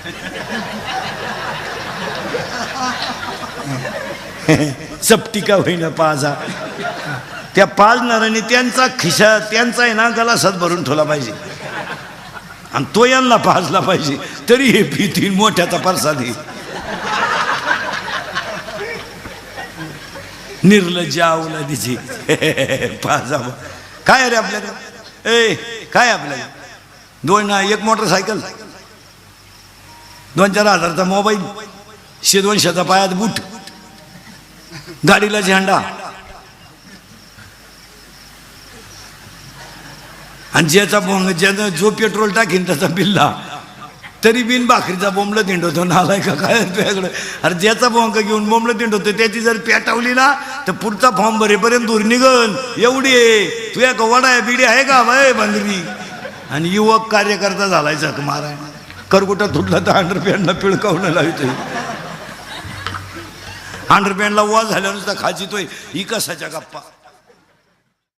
सप्टिका होईना पाजा. त्या पाजणाऱ्याने त्यांचा खिशा त्यांचा आहे ना गलासात भरून ठेवला पाहिजे. आणि तो यांना पाजला पाहिजे. तरी हे भीतीन मोठ्याचा प्रसाद आहे. निर्लज्ज आवला तिची. पाजा. काय रे आपल्याला ए काय आपल्याला दोन ना एक मोटरसायकल? दोन चार हजारचा मोबाईल शे दोनशेचा पायात बूट गाडीला झेंडा आणि ज्याचा बोंग ज्यानं जो पेट्रोल टाकीन त्याचा बिल्ला. तरी बिन भाकरीचा बोंबलं दिंडवतो नालाय का काय तुझ्याकडं? अरे ज्याचा बोंग घेऊन बोंबलं दिंडवतो त्याची जर पेटावली ना तर पुढचा फॉर्म भरेपर्यंत दूर निघन. एवढी आहे. तुझ्या का वडा आहे बिडी आहे का? बाय बंदरी आणि युवक कार्यकर्ता झालाय जग मारा करगुटा तुटला तर अंडरपॅन्टला पिळकावणं लावतोय. अंडरपॅन्टला वा झाल्यानुसार खाची तोय ही कसाच्या गप्पा?